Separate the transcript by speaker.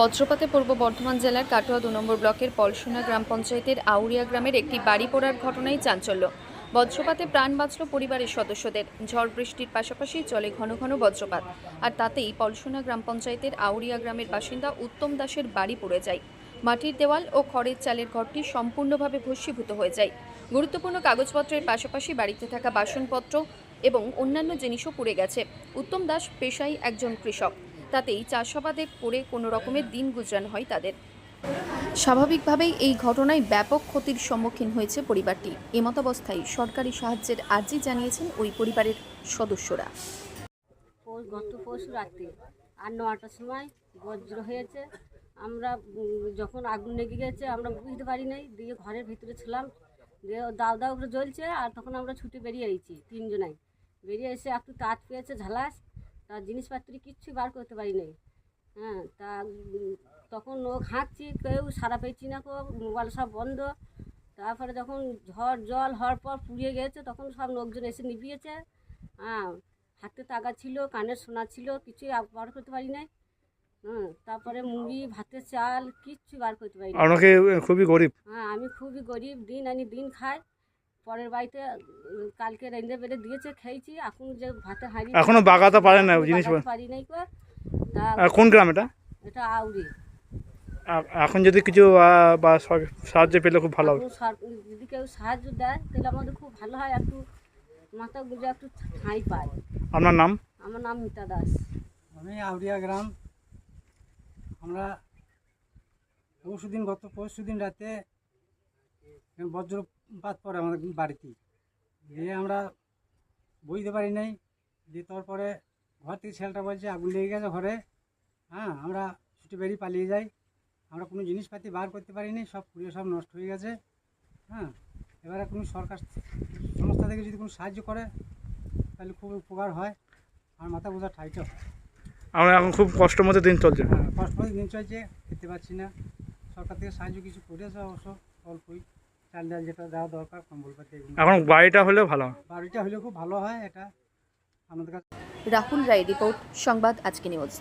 Speaker 1: বজ্রপাতে পূর্ব বর্ধমান জেলার কাটোয়া দু নম্বর ব্লকের পলসোনা গ্রাম পঞ্চায়েতের আউরিয়া গ্রামের একটি বাড়ি পোড়ার ঘটনায় চাঞ্চল্য। বজ্রপাতে প্রাণ বাঁচল পরিবারের সদস্যদের। ঝড় বৃষ্টির পাশাপাশি চলে ঘন ঘন বজ্রপাত। আর তাতেই পলসোনা গ্রাম পঞ্চায়েতের আউরিয়া গ্রামের বাসিন্দা উত্তম দাসের বাড়ি পড়ে যায়। মাটির দেওয়াল ও খড়ের চালের ঘরটি সম্পূর্ণভাবে ভস্মীভূত হয়ে যায়। গুরুত্বপূর্ণ কাগজপত্রের পাশাপাশি বাড়িতে থাকা বাসনপত্র এবং অন্যান্য জিনিসও পুড়ে গেছে। উত্তম দাস পেশায় একজন কৃষক। তাতেই চাষাবাদে করে কোনো রকমের দিন গুজরান হয় তাদের। স্বাভাবিকভাবেই এই ঘটনায় ব্যাপক ক্ষতির সম্মুখীন হয়েছে পরিবারটি। এমতাবস্থায় সরকারি সাহায্যের আর্জি জানিয়েছেন ওই পরিবারের সদস্যরা।
Speaker 2: গত পরশু রাত্রে, আর নটার সময় বজ্র হয়েছে। আমরা, যখন আগুন লেগে গেছে, আমরা বুঝতে পারি নাই, দিয়ে ঘরের ভিতরে ছিলাম। দিয়ে দাও দাও জ্বলছে, আর তখন আমরা ছুটে বেরিয়ে এসেছি তিনজনাই। বেরিয়ে এসে একটু তাঁত পেয়েছে, ঝালাস। তার জিনিসপত্র কিচ্ছু বার করতে পারি নাই। হ্যাঁ তা তখন ও হাঁটছি কেউ সারা পেয়েছি না কেউ মোবাইল সব বন্ধ। তারপরে যখন ঝড় জল হওয়ার পর পুড়িয়ে গেছে তখন সব লোকজন এসে নিভিয়েছে। হ্যাঁ হাতে টাকা ছিল কানের সোনা ছিল কিছুই বার করতে পারি নাই। হ্যাঁ তারপরে মুড়ি ভাতের চাল কিচ্ছু বার করতে পারি
Speaker 3: আপনাকে খুবই গরিব।
Speaker 2: হ্যাঁ আমি খুবই গরিব দিন আনি দিন খাই। পরের বাড়িতে কালকে রেঁধে বেড়ে দিয়েছে খেয়েছি এখন যে ভাতে হাঁড়ি
Speaker 3: এখনও বাগাতে পারেন না জিনিস
Speaker 2: পারি নাই
Speaker 3: কোন গ্রাম এটা?
Speaker 2: এটা আউরি
Speaker 3: এখন যদি কিছু বা সাহায্য পেলে খুব ভালো হবে
Speaker 2: যদি কেউ সাহায্য দেয় তাহলে আমাদের খুব ভালো হয় একটু মাথা গুঁজে একটু ঠাঁই পায়।
Speaker 3: আপনার নাম?
Speaker 2: আমার নাম মিতা দাস।
Speaker 4: আমি আউরিয়া গ্রাম। আমরা পরশু দিন গত পরশু দিন রাতে বজ্রপাত পড়ে আমাদের বাড়িতে। দিয়ে আমরা বুঝতে পারি নাই দিয়ে তারপরে ঘর থেকে ছেলেটা বলছে আগুন লেগে গেছে ঘরে। হ্যাঁ আমরা ছুটে বেরিয়ে পালিয়ে যাই। আমরা কোনো জিনিসপাতি বার করতে পারিনি সব পুড়িয়ে সব নষ্ট হয়ে গেছে। হ্যাঁ এবারে কোনো সরকার সংস্থা থেকে যদি কোনো সাহায্য করে তাহলে খুব উপকার হয়। আর মাথা বোঝা ঠাইটা হয়
Speaker 3: আমরা এখন খুব কষ্টের মধ্যে দিন চলছে।
Speaker 4: হ্যাঁ কষ্ট করে দিন চলছে খেতে পাচ্ছি না। সরকার থেকে সাহায্য কিছু করেছে অবশ্য। অল্পই। চাল ডাল যেটা দেওয়া দরকার কম্বল পাতি
Speaker 3: এখন বাড়িটা হলেও ভালো হয়।
Speaker 4: বাড়িটা হলে খুব ভালো হয় এটা আমাদের কাছে।
Speaker 1: রাহুল রায় রিপোর্ট সংবাদ আজকে নিউজ।